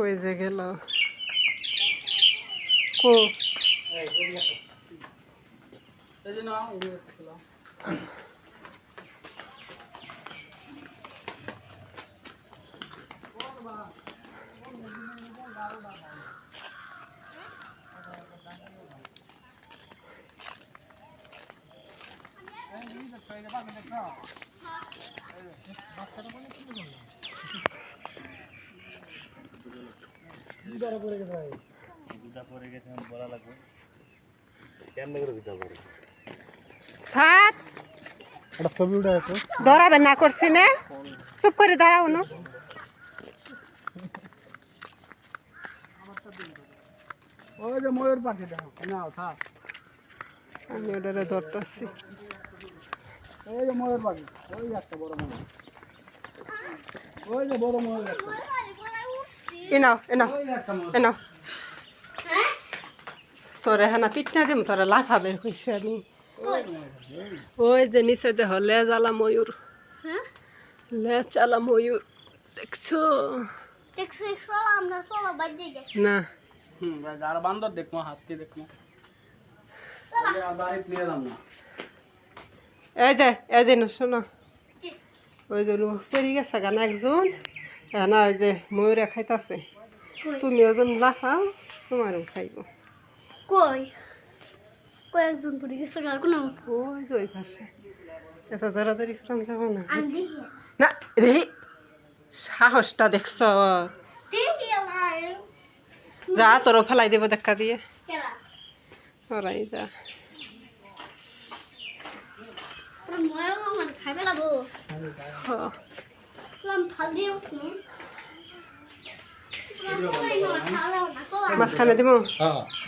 কই যে গেল না এই যে খেলা। জুতা পরে গেছে আমি বলা লাগবে। কেমনে করে জুতা পরে সাত। একটা ছবি উঠে আছে। ধরাবে না করছি না। চুপ করে দাঁড়াও না। ওই যে ময়ূর পাখি দেখো। না থাক। আমি ওটারে ধরতেছি। ওই যে ময়ূর পাখি। ওই একটা বড় ময়ূর। ওই যে বড় ময়ূর একটা। এনাও এনাও ওই যে একটা ময়ূর এনাও তোরে হানা পিঠনা দিম তোরা লাফাবে কইছে আমি। ওই যে নিচে দেহ ময়ূর। লেচালা ময়ূর দেখছ? আমরা চলো না। হুম আর বান্দর দেখব হাতি দেখব। না। এই যে এই যে শোনো। ওই যে পড়ে গেছে গান একজন? না ওই যে ময়ূরে খাইতাছে। তুমি ওজন লাফাও তোমারও খাইব। কই? কয়েকজন পড়ে গেছে আর কোনো যে ওই পাশে? এত তাড়াতাড়ি করান যাব না? না রে সাহসটা দেখছ। যা তোরও ফেলাই দেবো দেখা দিয়ে। ওরাই যা। ময়ূর মাঝখানে দিব? হ্যাঁ।